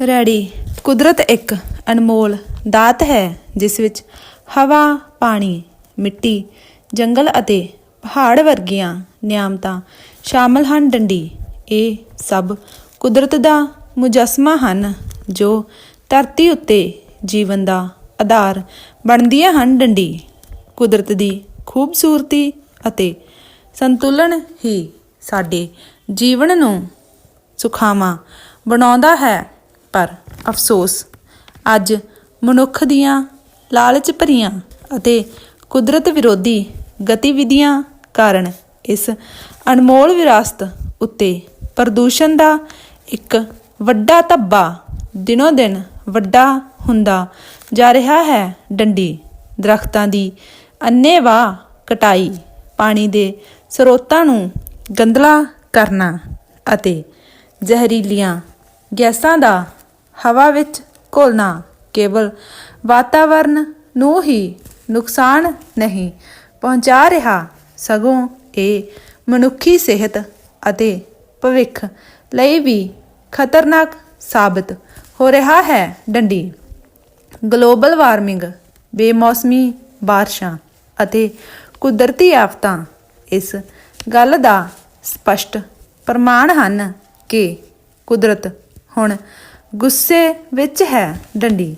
Ready. ਕੁਦਰਤ ਇੱਕ ਅਨਮੋਲ ਦਾਤ ਹੈ, ਜਿਸ ਵਿੱਚ ਹਵਾ, ਪਾਣੀ, ਮਿੱਟੀ, ਜੰਗਲ ਅਤੇ ਪਹਾੜ ਵਰਗੀਆਂ ਨਿਆਮਤਾਂ ਸ਼ਾਮਲ ਹਨ। ਡੰਡੀ। ਇਹ ਸਭ ਕੁਦਰਤ ਦਾ ਮੁਜਸਮਾ ਹਨ, ਜੋ ਧਰਤੀ ਉੱਤੇ ਜੀਵਨ ਦਾ ਆਧਾਰ ਬਣਦੀਆਂ ਹਨ। ਡੰਡੀ। ਕੁਦਰਤ ਦੀ ਖੂਬਸੂਰਤੀ ਅਤੇ ਸੰਤੁਲਨ ਹੀ ਸਾਡੇ ਜੀਵਨ ਨੂੰ ਸੁਖਾਵਾਂ ਬਣਾਉਂਦਾ ਹੈ। ਪਰ ਅਫਸੋਸ, ਅੱਜ ਮਨੁੱਖ ਦੀਆਂ ਲਾਲਚ ਭਰੀਆਂ ਅਤੇ ਕੁਦਰਤ ਵਿਰੋਧੀ ਗਤੀਵਿਧੀਆਂ ਕਾਰਨ ਇਸ ਅਨਮੋਲ ਵਿਰਾਸਤ ਉੱਤੇ ਪ੍ਰਦੂਸ਼ਣ ਦਾ ਇੱਕ ਵੱਡਾ ਧੱਬਾ ਦਿਨੋ ਦਿਨ ਵੱਡਾ ਹੁੰਦਾ ਜਾ ਰਿਹਾ ਹੈ। ਡੰਡੀ, ਦਰਖਤਾਂ ਦੀ ਅੰਨੇਵਾਹ ਕਟਾਈ, ਪਾਣੀ ਦੇ ਸਰੋਤਾਂ ਨੂੰ ਗੰਦਲਾ ਕਰਨਾ ਅਤੇ ਜ਼ਹਿਰੀਲੀਆਂ ਗੈਸਾਂ ਦਾ ਹਵਾ ਵਿੱਚ ਘੁਲਣਾ ਕੇਵਲ ਵਾਤਾਵਰਣ ਨੂੰ ਹੀ ਨੁਕਸਾਨ ਨਹੀਂ ਪਹੁੰਚਾ ਰਿਹਾ। ਸਗੋਂ ਇਹ ਮਨੁੱਖੀ ਸਿਹਤ ਅਤੇ ਭਵਿੱਖ ਲਈ ਵੀ ਖਤਰਨਾਕ ਸਾਬਤ ਹੋ ਰਿਹਾ ਹੈ। ਡੰਡੀ। ਗਲੋਬਲ ਵਾਰਮਿੰਗ, ਬੇਮੌਸਮੀ ਬਾਰਿਸ਼ਾਂ ਅਤੇ ਕੁਦਰਤੀ ਆਫਤਾਂ ਇਸ ਗੱਲ ਦਾ ਸਪਸ਼ਟ ਪ੍ਰਮਾਣ ਹਨ ਕਿ ਕੁਦਰਤ ਹੁਣ ਗੁੱਸੇ ਵਿੱਚ ਹੈ ਡੰਡੀ।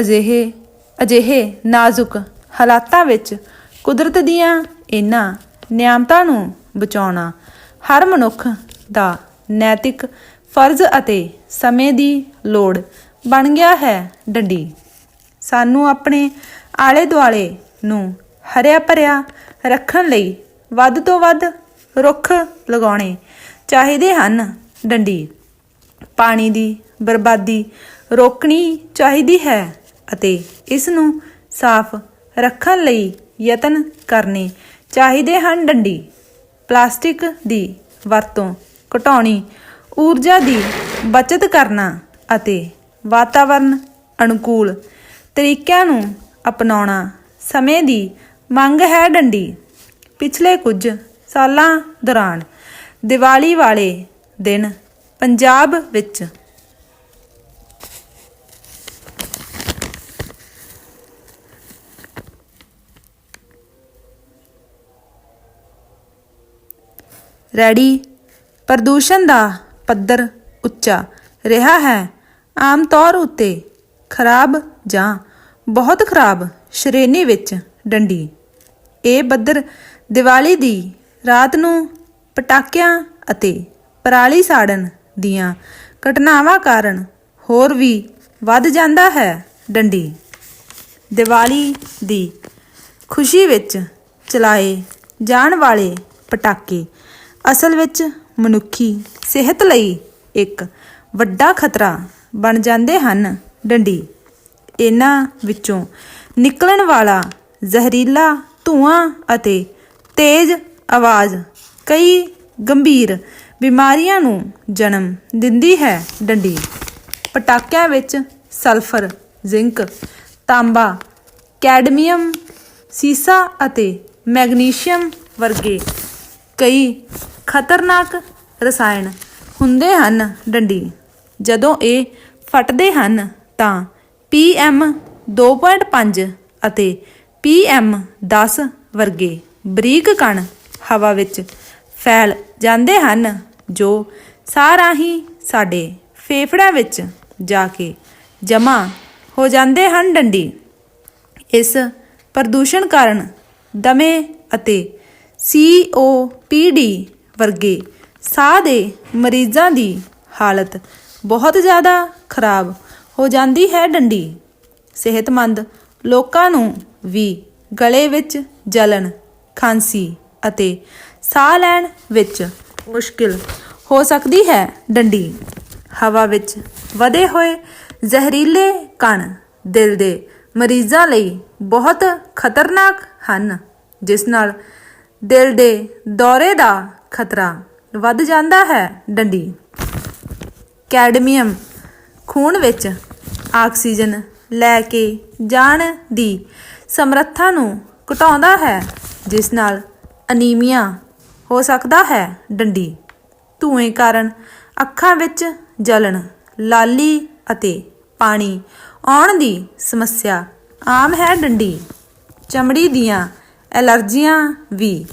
ਅਜਿਹੇ ਅਜਿਹੇ ਨਾਜ਼ੁਕ ਹਾਲਾਤਾਂ ਵਿੱਚ ਕੁਦਰਤ ਦੀਆਂ ਇਹਨਾਂ ਨਿਆਮਤਾਂ ਨੂੰ ਬਚਾਉਣਾ ਹਰ ਮਨੁੱਖ ਦਾ ਨੈਤਿਕ ਫਰਜ਼ ਅਤੇ ਸਮੇਂ ਦੀ ਲੋੜ ਬਣ ਗਿਆ ਹੈ ਡੰਡੀ। ਸਾਨੂੰ ਆਪਣੇ ਆਲੇ ਦੁਆਲੇ ਨੂੰ ਹਰਿਆ ਭਰਿਆ ਰੱਖਣ ਲਈ ਵੱਧ ਤੋਂ ਵੱਧ ਰੁੱਖ ਲਗਾਉਣੇ ਚਾਹੀਦੇ ਹਨ ਡੰਡੀ। ਪਾਣੀ ਦੀ ਬਰਬਾਦੀ ਰੋਕਣੀ ਚਾਹੀਦੀ ਹੈ ਅਤੇ ਇਸ ਨੂੰ ਸਾਫ਼ ਰੱਖਣ ਲਈ ਯਤਨ ਕਰਨੇ ਚਾਹੀਦੇ ਹਨ। ਡੰਡੀ, ਪਲਾਸਟਿਕ ਦੀ ਵਰਤੋਂ ਘਟਾਉਣੀ, ਊਰਜਾ ਦੀ ਬਚਤ ਕਰਨਾ ਅਤੇ ਵਾਤਾਵਰਣ ਅਨੁਕੂਲ ਤਰੀਕਿਆਂ ਨੂੰ ਅਪਣਾਉਣਾ ਸਮੇਂ ਦੀ ਮੰਗ ਹੈ। ਡੰਡੀ, ਪਿਛਲੇ ਕੁਝ ਸਾਲਾਂ ਦੌਰਾਨ ਦੀਵਾਲੀ ਵਾਲੇ ਦਿਨ ਪੰਜਾਬ ਵਿੱਚ ਰੈਡੀ, ਪ੍ਰਦੂਸ਼ਣ ਦਾ ਪੱਧਰ ਉੱਚਾ ਰਿਹਾ ਹੈ। ਆਮ ਤੌਰ ਉੱਤੇ ਖਰਾਬ ਜਾਂ ਬਹੁਤ ਖਰਾਬ ਸ਼੍ਰੇਣੀ ਵਿੱਚ ਡੰਡੀ। ਇਹ ਪੱਧਰ ਦੀਵਾਲੀ ਦੀ ਰਾਤ ਨੂੰ ਪਟਾਕਿਆਂ ਅਤੇ ਪਰਾਲੀ ਸਾੜਨ ਦੀਆਂ ਘਟਨਾਵਾਂ ਕਾਰਨ ਹੋਰ ਵੀ ਵੱਧ ਜਾਂਦਾ ਹੈ ਡੰਡੀ। ਦੀਵਾਲੀ ਦੀ ਖੁਸ਼ੀ ਵਿੱਚ ਚਲਾਏ ਜਾਣ ਵਾਲੇ ਪਟਾਕੇ ਅਸਲ ਵਿੱਚ ਮਨੁੱਖੀ ਸਿਹਤ ਲਈ ਇੱਕ ਵੱਡਾ ਖਤਰਾ ਬਣ ਜਾਂਦੇ ਹਨ ਡੰਡੀ। ਇਹਨਾਂ ਵਿੱਚੋਂ ਨਿਕਲਣ ਵਾਲਾ ਜ਼ਹਿਰੀਲਾ ਧੂਆਂ ਅਤੇ ਤੇਜ਼ ਆਵਾਜ਼ ਕਈ ਗੰਭੀਰ ਬਿਮਾਰੀਆਂ ਨੂੰ ਜਨਮ ਦਿੰਦੀ ਹੈ ਡੰਡੀ। ਪਟਾਕਿਆਂ ਵਿੱਚ ਸਲਫਰ, ਜ਼ਿੰਕ, ਤਾਂਬਾ, ਕੈਡਮੀਅਮ, ਸੀਸਾ ਅਤੇ ਮੈਗਨੀਸ਼ੀਅਮ ਵਰਗੇ ਕਈ ਖਤਰਨਾਕ ਰਸਾਇਣ ਹੁੰਦੇ ਹਨ ਡੰਡੀ। ਜਦੋਂ ਇਹ ਫਟਦੇ ਹਨ ਤਾਂ PM 2.5 ਅਤੇ PM 10 ਵਰਗੇ ਬਰੀਕ ਕਣ ਹਵਾ ਵਿੱਚ ਫੈਲ ਜਾਂਦੇ ਹਨ ਜੋ ਸਾਹ ਰਾਹੀਂ ਸਾਡੇ ਫੇਫੜਿਆਂ ਵਿੱਚ ਜਾ ਕੇ ਜਮ੍ਹਾਂ ਹੋ ਜਾਂਦੇ ਹਨ ਡੰਡੀ। ਇਸ ਪ੍ਰਦੂਸ਼ਣ ਕਾਰਨ ਦਮੇ ਅਤੇ COPD ਵਰਗੇ ਸਾਹ ਦੇ ਮਰੀਜ਼ਾਂ ਦੀ ਹਾਲਤ ਬਹੁਤ ਜ਼ਿਆਦਾ ਖਰਾਬ ਹੋ ਜਾਂਦੀ ਹੈ ਡੰਡੀ। ਸਿਹਤਮੰਦ ਲੋਕਾਂ ਨੂੰ ਵੀ ਗਲੇ ਵਿੱਚ ਜਲਣ, ਖਾਂਸੀ ਅਤੇ ਸਾਹ ਲੈਣ ਵਿੱਚ ਮੁਸ਼ਕਿਲ ਹੋ ਸਕਦੀ ਹੈ ਡੰਡੀ। ਹਵਾ ਵਿੱਚ ਵਧੇ ਹੋਏ ਜ਼ਹਿਰੀਲੇ ਕਣ ਦਿਲ ਦੇ ਮਰੀਜ਼ਾਂ ਲਈ ਬਹੁਤ ਖਤਰਨਾਕ ਹਨ, ਜਿਸ ਨਾਲ ਦਿਲ ਦੇ ਦੌਰੇ ਦਾ ਖਤਰਾ ਵੱਧ ਜਾਂਦਾ ਹੈ ਡੰਡੀ। ਕੈਡਮੀਅਮ ਖੂਨ ਵਿੱਚ ਆਕਸੀਜਨ ਲੈ ਕੇ ਜਾਣ ਦੀ ਸਮਰੱਥਾ ਨੂੰ ਘਟਾਉਂਦਾ ਹੈ, ਜਿਸ ਨਾਲ ਅਨੀਮੀਆ ਹੋ ਸਕਦਾ ਹੈ, ਡੰਡੀ। ਧੂਏ ਕਾਰਨ ਅੱਖਾਂ ਵਿੱਚ ਜਲਣ, ਲਾਲੀ ਅਤੇ ਪਾਣੀ ਆਉਣ ਦੀ ਸਮੱਸਿਆ ਆਮ ਹੈ, ਡੰਡੀ। ਚਮੜੀ ਦੀਆਂ ਐਲਰਜੀਆਂ ਵੀ।